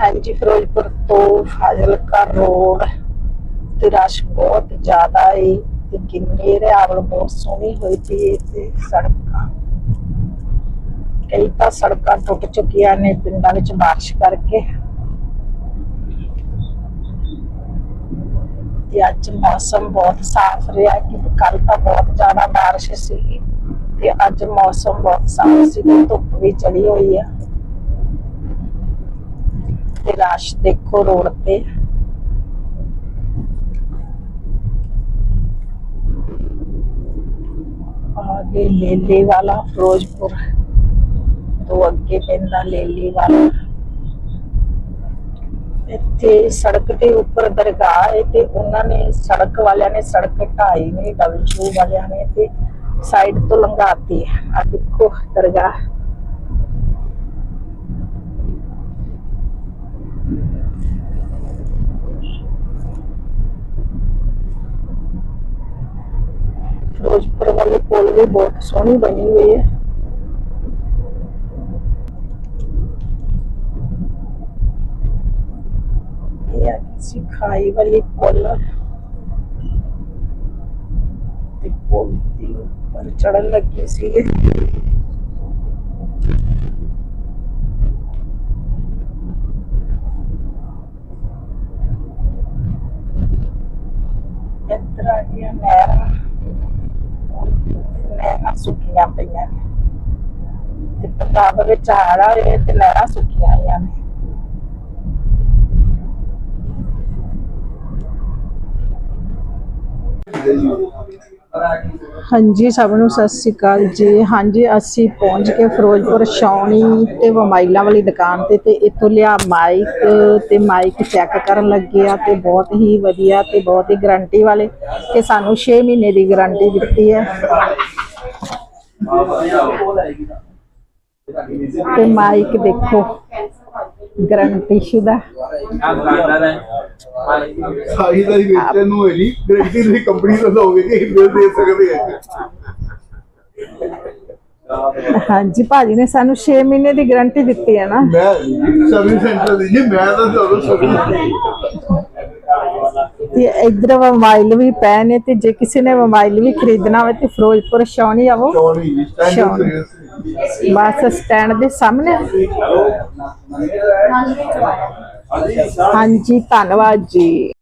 ਹਾਂਜੀ, ਫਿਰੋਜ਼ਪੁਰ ਤੋਂ ਫਾਜ਼ਿਲਕਾ ਰੋਡ ਤੇ ਰਸ਼ ਬਹੁਤ ਜ਼ਿਆਦਾ ਏ ਤੇ ਕਿੰਨੇ ਰਿਆਵਲ ਬਹੁਤ ਸੋਹਣੀ ਹੋਈ ਪਈ ਤੇ ਸੜਕਾਂ। ਕਈ ਤਾਂ ਸੜਕਾਂ ਟੁੱਟ ਚੁੱਕੀਆਂ ਨੇ, ਪਿੰਡਾਂ ਵਿੱਚ ਬਾਰਿਸ਼ ਕਰਕੇ। ਤੇ ਅੱਜ ਮੌਸਮ ਬਹੁਤ ਸਾਫ਼ ਰਿਹਾ ਕਿ ਕੱਲ ਤਾਂ ਬਹੁਤ ਜ਼ਿਆਦਾ ਬਾਰਿਸ਼ ਸੀ। ਤੇ ਅੱਜ ਮੌਸਮ ਬਹੁਤ ਸਾਫ਼ ਸੀ, ਧੁੱਪ ਵੀ ਚੜੀ ਹੋਈ ਆ। ਤੇ ਰਸ਼ ਦੇਖੋ ਰੋਡ ਤੇ। ਆਗੇ ਲੇਲੇ ਵਾਲਾ ਫਿਰੋਜ਼ਪੁਰ ਤੋਂ ਅੱਗੇ ਪੈਂਦਾ ਲੇਲੇ ਵਾਲਾ। ਇੱਥੇ ਸੜਕ ਦੇ ਉੱਪਰ ਦਰਗਾਹ ਹੈ ਤੇ ਉਹਨਾਂ ਨੇ ਸੜਕ ਵਾਲਿਆਂ ਨੇ ਸੜਕ ਢਾਈ ਨੇ ਡਬਲ ਵਾਲਿਆਂ ਨੇ ਤੇ ਸਾਈਡ ਤੋਂ ਲੰਘਾਤੀ ਆ ਦੇਖੋ ਦਰਗਾਹ। ਫਿਰੋਜ਼ਪੁਰ ਵਾਲੀ ਪੁਲ ਵੀ ਬਹੁਤ ਸੋਹਣੀ ਬਣੀ ਹੋਈ ਹੈ ਇਹ ਆ ਕਿਸੇ ਖਾਈ ਵਾਲੀ ਪੁਲ ਤੇ ਪੁਲ ਦੀ ਉੱਪਰ ਨਹਿਰਾਂ ਸੁੱਕੀਆਂ ਪਈਆਂ ਨੇ। ਤੇ ਪੰਜਾਬ ਵਿੱਚ ਹੜ੍ਹ ਆਏ ਤੇ ਨਹਿਰਾਂ ਸੁੱਕੀਆਂ ਆਈਆਂ ਨੇ। ਹਾਂਜੀ, ਸਭ ਨੂੰ ਸਤਿ ਸ੍ਰੀ ਅਕਾਲ ਜੀ। ਹਾਂਜੀ, ਅਸੀਂ ਪਹੁੰਚ ਕੇ ਫਿਰੋਜ਼ਪੁਰ ਛਾਉਣੀ ਤੇ ਮੋਬਾਈਲਾਂ ਵਾਲੀ ਦੁਕਾਨ ਤੇ ਤੇ ਇੱਥੋਂ ਲਿਆ ਮਾਈਕ ਤੇ ਮਾਈਕ ਚੈੱਕ ਕਰਨ ਲੱਗੇ ਆ ਤੇ ਬਹੁਤ ਹੀ ਵਧੀਆ ਤੇ ਬਹੁਤ ਹੀ ਗਾਰੰਟੀ ਵਾਲੇ ਤੇ ਸਾਨੂੰ 6 ਮਹੀਨੇ ਦੀ ਗਾਰੰਟੀ ਦਿੱਤੀ ਹੈ। ਤੇ ਮਾਈਕ ਦੇਖੋ, ਗਾਰੰਟੀ ਸ਼ੁਦਾ। ਸਾਰੀ ਦਾ ਹੀ ਵੇਚਣ ਨੂੰ ਹੈ ਜੀ ਗਰੰਟੀ ਤੁਸੀਂ ਕੰਪਨੀ ਤੋਂ ਲਓਗੇ ਕਿ ਬਿੱਲ ਦੇ ਸਕਦੇ ਹੈ। ਹਾਂਜੀ ਭਾਜੀ ਨੇ ਸਾਨੂੰ 6 ਮਹੀਨੇ ਦੀ ਗਾਰੰਟੀ ਦਿੱਤੀ ਹੈ ਨਾ। ਮੈਂ ਸਰਵਿਸ ਸੈਂਟਰ ਦੀ ਜੀ ਮੈਂ ਤਾਂ ਤੁਹਾਨੂੰ ਸਰਵਿਸ ਤੇ ਇਧਰ ਮੋਬਾਈਲ ਵੀ ਪਏ ਨੇ ਤੇ ਜੇ ਕਿਸੇ ਨੇ ਮੋਬਾਈਲ ਵੀ ਖਰੀਦਣਾ ਹੋਵੇ ਤੇ ਫਿਰੋਜ਼ਪੁਰ ਸ਼ੌਣੀ ਆਵੋ. ਸਰਵਿਸ ਬੱਸ ਸਟੈਂਡ ਦੇ ਸਾਹਮਣੇ। ਹਾਂਜੀ ਧੰਨਵਾਦ ਜੀ।